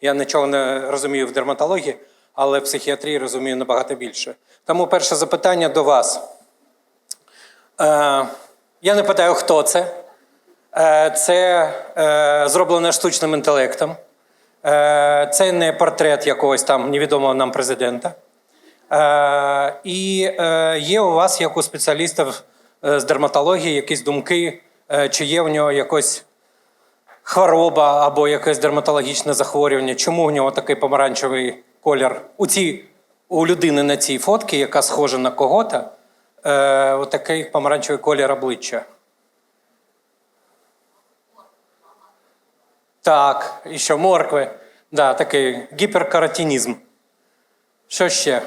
Я нічого не розумію в дерматології, але в психіатрії розумію набагато більше. Тому перше запитання до вас. Е, я не питаю, хто це. Е, це е, зроблено штучним інтелектом. Е, це не портрет якогось там невідомого нам президента. Е, і е, є у вас, як у спеціалістів е, з дерматології, якісь думки, е, чи є в нього якось хвороба або якесь дерматологічне захворювання. Чому в нього такий помаранчевий колір? У, цій, у людини на цій фотці, яка схожа на кого-то, е, отакий помаранчевий колір обличчя. Так, і що моркви. Да, такий гіперкаратинізм. Що ще?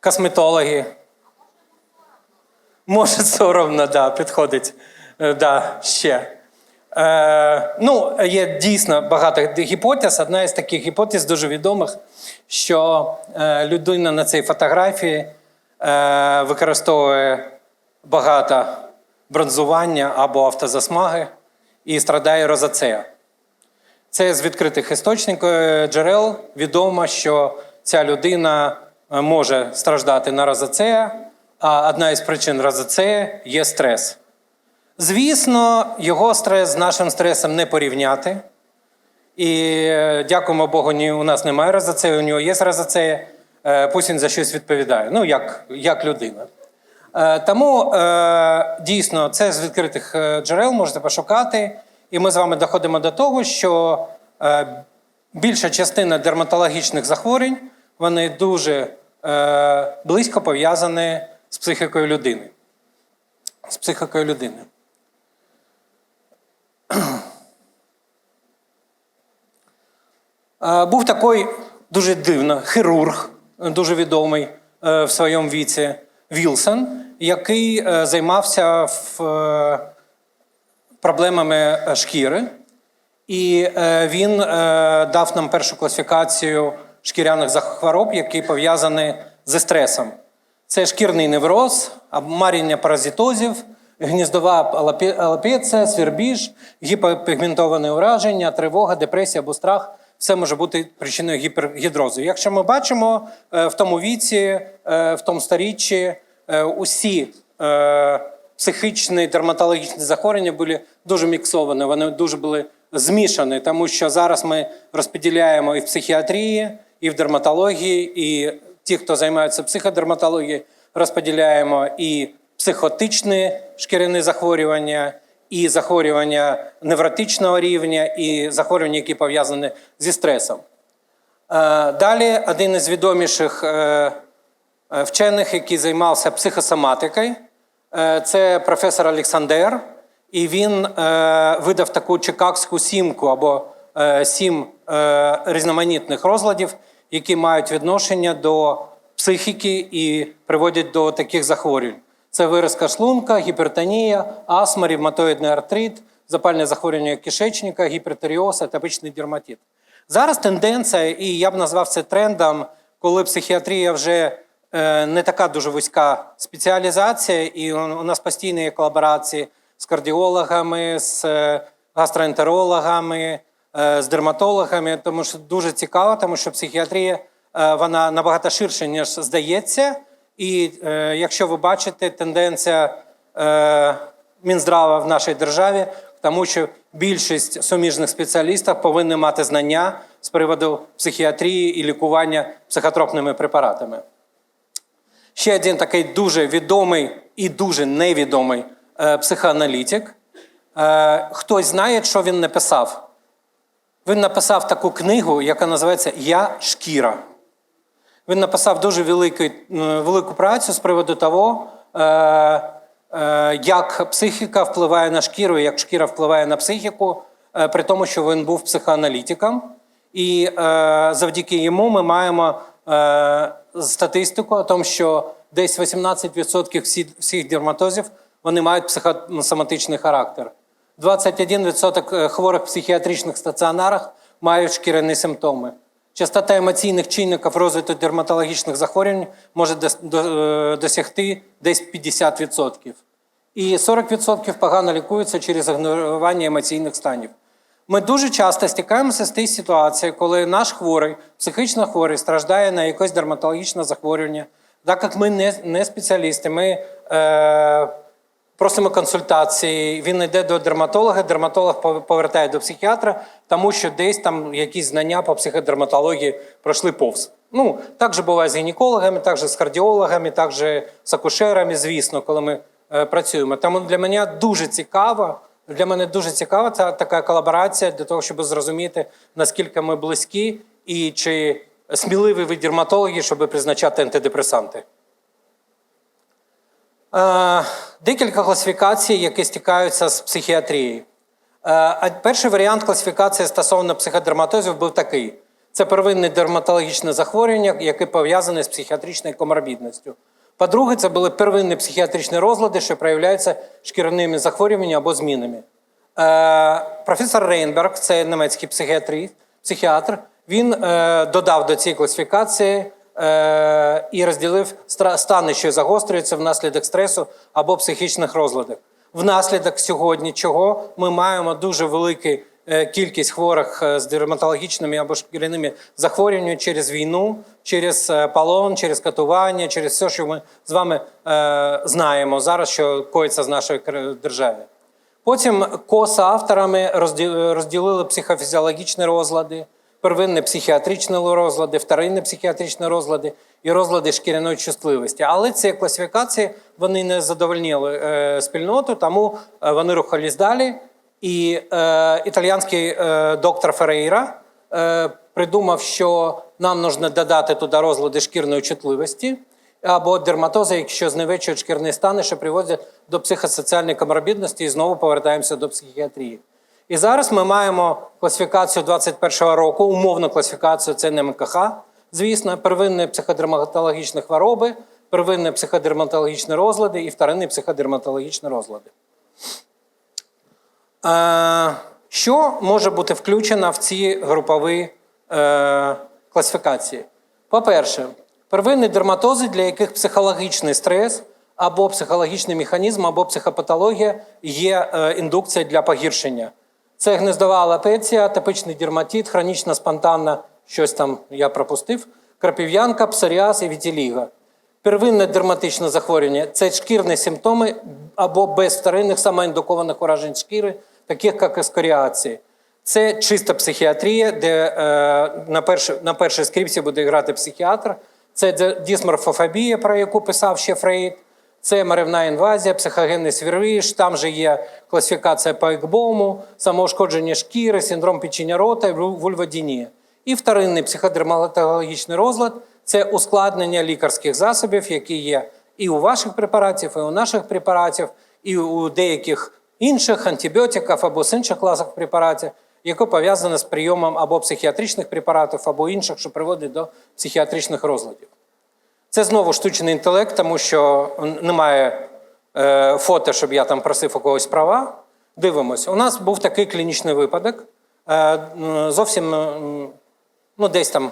Косметологи. Може, соромно, да, підходить. Е, Да, ще. Е, ну, є дійсно багато гіпотез. Одна із таких гіпотез дуже відомих, що е, людина на цій фотографії е, використовує багато бронзування або автозасмаги і страдає розацея. Це з відкритих істочників е, джерел відомо, що ця людина може страждати на розацея, а одна із причин розацея є стрес. Звісно, його стрес з нашим стресом не порівняти. І е, дякуємо Богу, ні, у нас немає розацею, у нього є розацея, е, пусть він за щось відповідає, ну, як, як людина. Е, Тому дійсно це з відкритих джерел можете пошукати. І ми з вами доходимо до того, що більша частина дерматологічних захворювань вони дуже близько пов'язані з психікою людини. З психікою людини. Був такий дуже дивно хірург, дуже відомий е, в своєму віці Вілсон, який е, займався е, проблемами шкіри. І він дав нам першу класифікацію шкіряних захвороб, які пов'язані зі стресом. Це шкірний невроз, маріння паразитозів, гніздова алапе- алапеція, свербіж, гіпопігментоване ураження, тривога, депресія або страх. Все може бути причиною гіпергідрозу. Якщо ми бачимо е, в тому віці, е, в тому сторіччі, е, усі психічні дерматологічні захворювання були дуже міксовані, вони дуже були змішані, тому що зараз ми розподіляємо і в психіатрії, і в дерматології, і ті, хто займаються психодерматологією, розподіляємо і психотичні шкіряні захворювання, і захворювання невротичного рівня, і захворювання, які пов'язані зі стресом. Е, Далі один із відоміших е, е, вчених, який займався психосоматикою, це професор Олександр. І він видав таку чикагську сімку або сім різноманітних розладів, які мають відношення до психіки і приводять до таких захворювань. Це виразка шлунка, гіпертонія, астма, ревматоїдний артрит, запальне захворювання кишечника, гіпертеріоз, атопічний дерматит. Зараз тенденція, і я б назвав це трендом, коли психіатрія вже е, не така дуже вузька спеціалізація, і у нас постійно є колаборації з кардіологами, з е, гастроентерологами, е, з дерматологами, тому що дуже цікаво, тому що психіатрія вона набагато ширша, ніж здається. І е, якщо ви бачите, тенденція е, Мінздрава в нашій державі, тому що більшість суміжних спеціалістів повинні мати знання з приводу психіатрії і лікування психотропними препаратами. Ще один такий дуже відомий і дуже невідомий е, психоаналітик. Е, хтось знає, що він написав? Він написав таку книгу, яка називається Я шкіра. Він написав дуже великий, е, велику працю з приводу того, е, е, як психіка впливає на шкіру, як шкіра впливає на психіку, при тому, що він був психоаналітиком. І завдяки йому ми маємо статистику о тому, що десь 18% всіх дерматозів вони мають психосоматичний характер. 21% е, хворих в психіатричних стаціонарах мають шкіряні симптоми. Частота емоційних чинників розвитку дерматологічних захворювань може е, досягти десь 50%. І 40% погано лікуються через ігнорування емоційних станів. Ми дуже часто стикаємося з тією ситуацією, коли наш хворий, психічно хворий, страждає на якесь дерматологічне захворювання. Так як ми не, не спеціалісти, ми е, просимо консультації, він йде до дерматолога, дерматолог повертає до психіатра, тому що десь там якісь знання по психодерматології пройшли повз. Ну, так же буває з гінекологами, так же з кардіологами, так же з акушерами, звісно, коли ми е, працюємо. Тому для мене дуже цікаво, для мене дуже цікава ця така колаборація для того, щоб зрозуміти, наскільки ми близькі і чи сміливі ви дерматологи, щоб призначати антидепресанти. Е, Декілька класифікацій, які стикаються з психіатрією. Е, Перший варіант класифікації стосовно психодерматозів був такий: це первинне дерматологічне захворювання, яке пов'язане з психіатричною коморбідністю. По-друге, це були первинні психіатричні розлади, що проявляються шкіряними захворюваннями або змінами. Е, Професор Рейнберг, це німецький психіатр, він е, додав до цієї класифікації і розділив стани, що загострюються внаслідок стресу або психічних розладів. Внаслідок сьогодні, чого ми маємо дуже велику е, кількість хворих е, з дерматологічними або шкіряними захворюваннями через війну, через е, полон, через катування, через все, що ми з вами е, знаємо зараз, що коїться з нашої держави. Потім коса-авторами розді- розділили психофізіологічні розлади, первинні психіатричні розлади, вторинні психіатричні розлади і розлади шкіряної чутливості. Але ці класифікації вони не задовольнили е, спільноту, тому е, вони рухались далі. І е, італіянський е, доктор Ферейра е, придумав, що нам потрібно додати туди розлади шкірної чутливості або дерматози, якщо зневечують шкірні стани, що приводять до психосоціальної коморбідності, і знову повертаємося до психіатрії. І зараз ми маємо класифікацію 21-го року, умовну класифікацію це не МКХ, звісно, первинні психодерматологічні хвороби, первинні психодерматологічні розлади і вторинні психодерматологічні розлади. Е, Що може бути включено в ці групові е, класифікації? По-перше, первинні дерматози, для яких психологічний стрес або психологічний механізм, або психопатологія є е, індукція для погіршення. Це гнездова алапеція, атопичний дерматит, хронічна спонтанна, щось там я пропустив, крапів'янка, псоріаз і вітіліга. Первинне дерматичне захворювання це шкірні симптоми або без вторинних самоіндукованих уражень шкіри, таких як ескоріації. Це чиста психіатрія, де е, на, першій, на першій скрипці буде грати психіатр. Це дисморфофобія, про яку писав ще Фрейд. Це маревна інвазія, психогенний свірвіж, там же є класифікація по екбому, самоушкодження шкіри, синдром печіння рота, ву- вульводінія. І вторинний психодерматологічний розлад це ускладнення лікарських засобів, які є і у ваших препаратів, і у наших препаратів, і у деяких інших антибіотиків або з інших класів препаратів, яке пов'язане з прийомом або психіатричних препаратів, або інших, що приводить до психіатричних розладів. Це знову штучний інтелект, тому що немає е, фото, щоб я там просив у когось права. Дивимось. У нас був такий клінічний випадок. Е, зовсім ну, десь там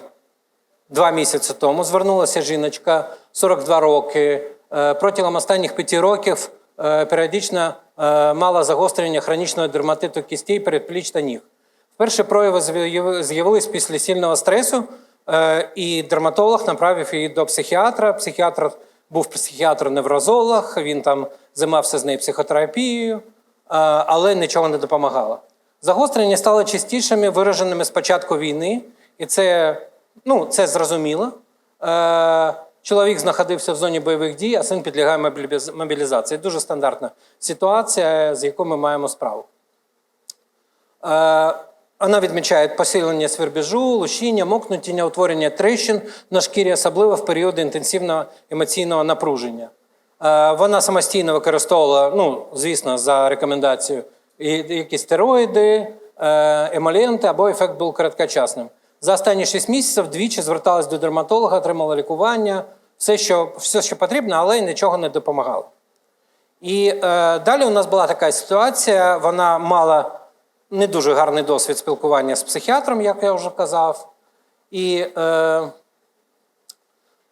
два місяці тому звернулася жіночка 42 роки. Е, Протягом останніх п'яти років е, періодично е, мала загострення хронічного дерматиту кістей, передпліч та ніг. Вперше прояви з'яви- з'явились після сильного стресу, і дерматолог направив її до психіатра. Психіатр був психіатр-неврозолог, він там займався з нею психотерапією, е, але нічого не допомагало. Загострення стали частішими, вираженими з початку війни, і це, ну, це зрозуміло. Е, Чоловік знаходився в зоні бойових дій, а син підлягає мобілізації. Дуже стандартна ситуація, з якою ми маємо справу. Вона відмічає посилення свербіжу, лущіння, мокнутіння, утворення тріщин на шкірі, особливо в періоди інтенсивного емоційного напруження. Е, Вона самостійно використовувала, ну, звісно, за рекомендацією, якісь стероїди, е, емоленти, або ефект був короткочасним. За останні 6 місяців двічі зверталась до дерматолога, отримала лікування, все, що, все, що потрібно, але нічого не допомагало. І е, далі у нас була така ситуація. Вона мала не дуже гарний досвід спілкування з психіатром, як я вже казав. І е,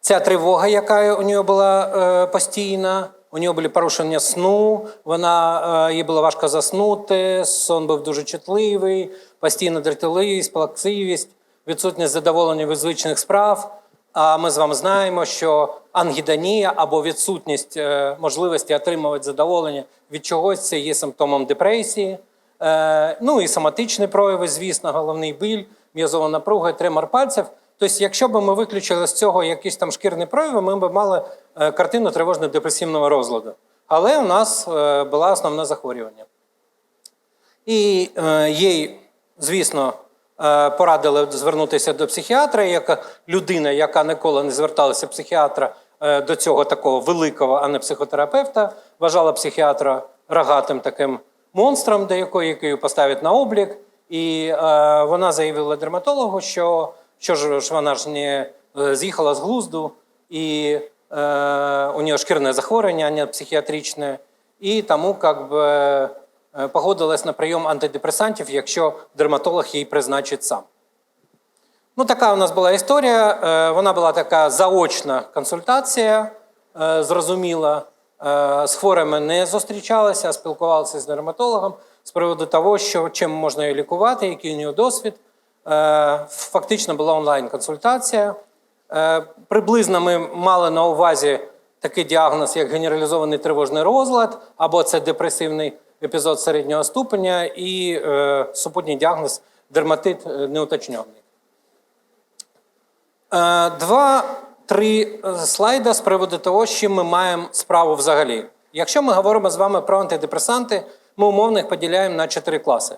ця тривога, яка у нього була е, постійна, У нього були порушення сну, вона, е, їй було важко заснути, сон був дуже чутливий, постійна дратівливість, плаксивість, відсутність задоволення від звичних справ. А ми з вами знаємо, що ангідонія або відсутність е, можливості отримувати задоволення від чогось це є симптомом депресії. Е, ну і соматичні прояви, звісно, головний біль, м'язова напруга, тремор пальців. Тобто, якщо б ми виключили з цього якісь там шкірні прояви, ми б мали е, картину тривожно-депресивного розладу. Але у нас е, було основне захворювання. І їй, звісно, порадили звернутися до психіатра, як людина, яка ніколи не зверталася до психіатра до цього такого великого, а не психотерапевта, вважала психіатра рогатим таким монстром, до якої який поставить на облік. І е, вона заявила дерматологу, що, що ж вона ж не е, з'їхала з глузду, і е, у нього шкірне захворювання, а не психіатричне, і тому як би, е, погодилась на прийом антидепресантів, якщо дерматолог їй призначить сам. Ну, така у нас була історія. Е, Вона була така заочна консультація, зрозуміла. Е, З хворими не зустрічалася, а спілкувалася з дерматологом з приводу того, що чим можна її лікувати, який у нього досвід. Е, Фактично була онлайн-консультація. Е, Приблизно ми мали на увазі такий діагноз, як генералізований тривожний розлад, або це депресивний епізод середнього ступеня, і супутній діагноз дерматит неуточнений. Е, Два-три е, слайда з приводу того, з чим ми маємо справу взагалі. Якщо ми говоримо з вами про антидепресанти, ми умовно їх поділяємо на чотири класи.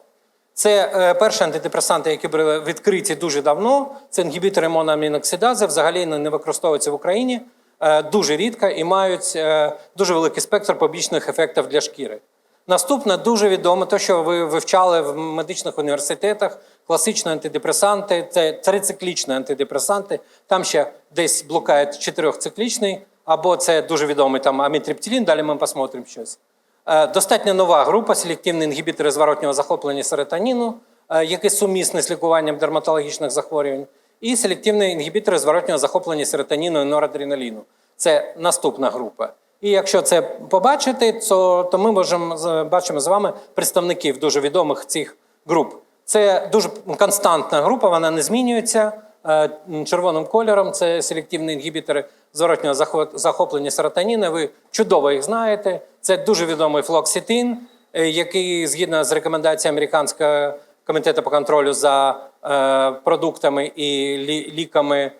Це е, перші антидепресанти, які були відкриті дуже давно. Це інгібітори моноаміноксидази, взагалі не використовуються в Україні е, дуже рідко і мають е, дуже великий спектр побічних ефектів для шкіри. Наступне дуже відоме, те, що ви вивчали в медичних університетах, класичні антидепресанти, це трициклічні антидепресанти. Там ще десь блокають чотирьохциклічний, або це дуже відомий там амітриптилін, далі ми посмотримо щось. Е, Достатньо нова група селективні інгібітори зворотнього захоплення серотоніну, е, які сумісні з лікуванням дерматологічних захворювань, і селективні інгібітори зворотнього захоплення серотоніну і норадреналіну. Це наступна група. І якщо це побачити, то, то ми можемо бачимо з вами представників дуже відомих цих груп. Це дуже константна група, вона не змінюється. Е, Червоним кольором це селективні інгібітори зворотнього захоплення серотоніну. Ви чудово їх знаєте. Це дуже відомий флоксетин, е, який згідно з рекомендаціями американського комітету по контролю за е, продуктами і ліками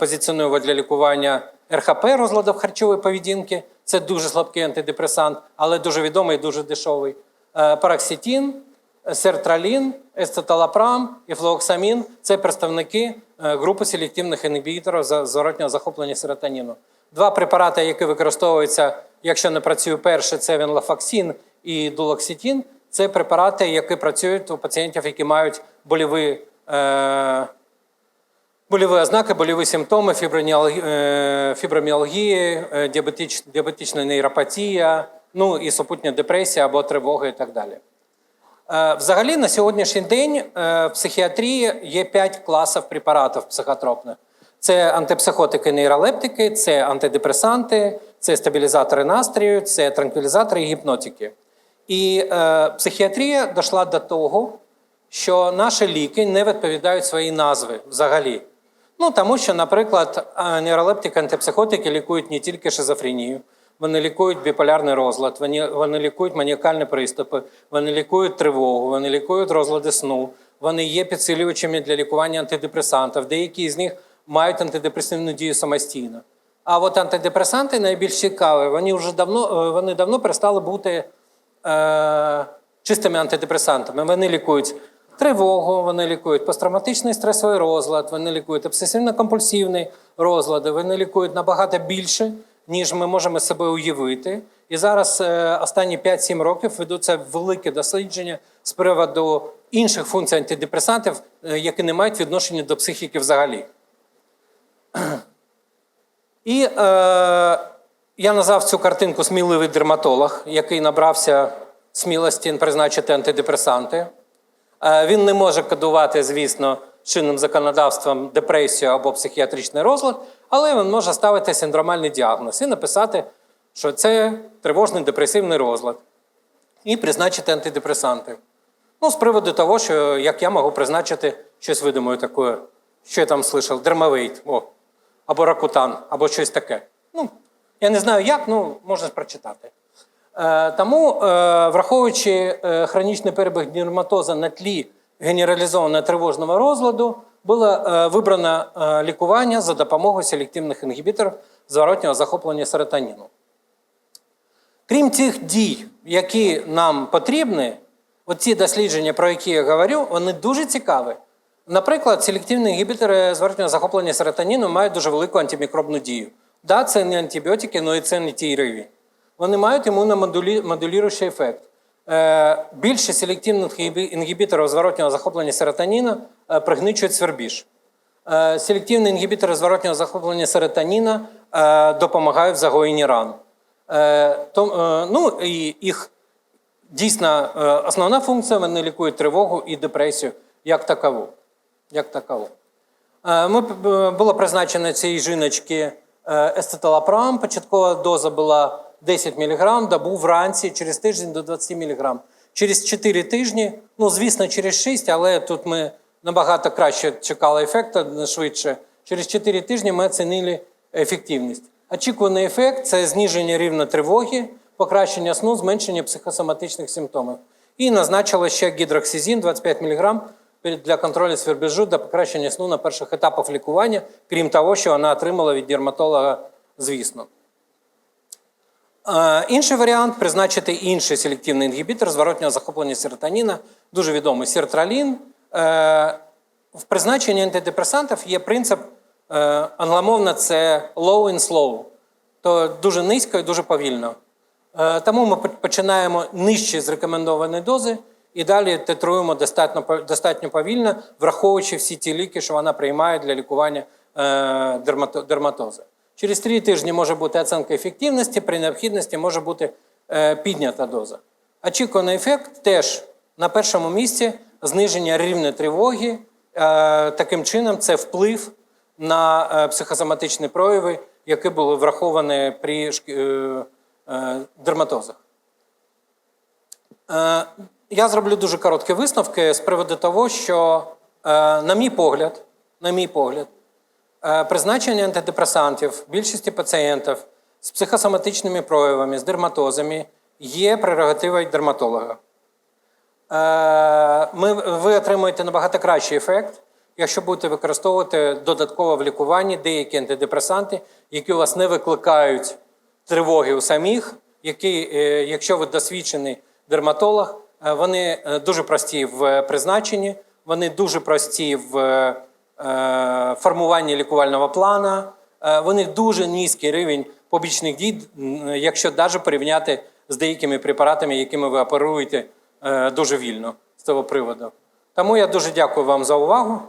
позиціонує для лікування РХП розладів харчової поведінки. Це дуже слабкий антидепресант, але дуже відомий дуже дешевий. Параксетин, сертралін, естеталапрам і флуоксамін це представники е, групи селективних інгібіторів зворотнього захоплення серотоніну. Два препарати, які використовуються, якщо не працює перший, це венлафаксин і дулоксетин. Це препарати, які працюють у пацієнтів, які мають больові, е, больові ознаки, больові симптоми, е, фіброміалгії, е, діабетич, діабетична нейропатія, ну і супутня депресія або тривога і так далі. Е, Взагалі на сьогоднішній день е, в психіатрії є п'ять класів препаратів психотропних. Це антипсихотики, нейролептики, це антидепресанти, це стабілізатори настрою, це транквілізатори і гіпнотики. І е, психіатрія дійшла до того, що наші ліки не відповідають своїй назві взагалі. Ну, тому що, наприклад, е, нейролептики, антипсихотики лікують не тільки шизофренію, вони лікують біполярний розлад, вони, вони лікують маніакальні приступи, вони лікують тривогу, вони лікують розлади сну, вони є підсилювачами для лікування антидепресантів. Деякі з них мають антидепресивну дію самостійно. А от антидепресанти найбільш цікаві, вони вже давно, е, вони давно перестали бути е, чистими антидепресантами. Вони лікують тривогу, вони лікують посттравматичний стресовий розлад, вони лікують обсесивно-компульсивні розлади, вони лікують набагато більше, ніж ми можемо себе уявити. І зараз е, останні 5-7 років ведуться велике дослідження з приводу інших функцій антидепресантів, е, які не мають відношення до психіки взагалі. І е, я назвав цю картинку сміливий дерматолог, який набрався смілості призначити антидепресанти. Е, він не може кодувати, звісно, чинним законодавством депресію або психіатричний розлад, але він може ставити синдромальний діагноз і написати, що це тривожний депресивний розлад, і призначити антидепресанти. Ну, з приводу того, що як я можу призначити щось видумаю таке, що я там слышав, дермавейт, або ракутан, або щось таке. Ну, я не знаю як, ну можна прочитати. Е, тому, е, враховуючи е, хронічний перебіг дерматоза на тлі генералізованого тривожного розладу, було е, вибрано е, лікування за допомогою селективних інгібіторів зворотнього захоплення серотоніну. Крім цих дій, які нам потрібні, оці дослідження, про які я говорю, вони дуже цікаві. Наприклад, селективні інгібітори зворотнього захоплення серотоніну мають дуже велику антимікробну дію. Да, це не антибіотики, але і це не ті риви. Вони мають імуномодулюючий ефект. Е, більше селективних інгібі- інгібіторів зворотнього захоплення серотоніну е, пригничують свербіж. Е, Селективні інгібітори зворотнього захоплення серотоніна допомагають в загоєнні ран. Ну, і їх дійсно основна функція вони лікують тривогу і депресію як такову. Як такову. Ми, було призначено цій жіночці естеталапрам. Початкова доза була 10 мг, добу вранці, через тиждень до 20 мг. Через 4 тижні, ну звісно, через 6, але тут ми набагато краще чекали ефекту швидше. Через 4 тижні ми оцінили ефективність. Очікуваний ефект це зниження рівня тривоги, покращення сну, зменшення психосоматичних симптомів. І назначили ще гідроксизин 25 мг для контролю свербежу та покращення сну на перших етапах лікування, крім того, що вона отримала від дерматолога, звісно. Е, Інший варіант призначити інший селективний інгібітор зворотнього захоплення серотоніна, дуже відомий сертралін. Е, В призначенні антидепресантів є принцип е, англомовно це low and slow, то дуже низько і дуже повільно. Тому ми починаємо нижче з рекомендованої дози і далі титруємо достатньо, достатньо повільно, враховуючи всі ті ліки, що вона приймає для лікування дерматозу. Через три тижні може бути оцінка ефективності, при необхідності може бути е, піднята доза. Очікуваний ефект теж на першому місці зниження рівня тривоги. Е, Таким чином, це вплив на е, психосоматичні прояви, які були враховані при дерматозах. Я зроблю дуже короткі висновки з приводу того, що, на мій погляд, на мій погляд, призначення антидепресантів більшості пацієнтів з психосоматичними проявами, з дерматозами є прерогативою дерматолога. Е, Ми, ви отримуєте набагато кращий ефект, якщо будете використовувати додатково в лікуванні деякі антидепресанти, які у вас не викликають тривоги у самих, які, е, якщо ви досвідчений дерматолог, е, вони е, дуже прості в призначенні, вони дуже прості в е, формуванні лікувального плану, У вони дуже низький рівень побічних дій, якщо навіть порівняти з деякими препаратами, якими ви оперуєте е, дуже вільно з цього приводу. Тому я дуже дякую вам за увагу.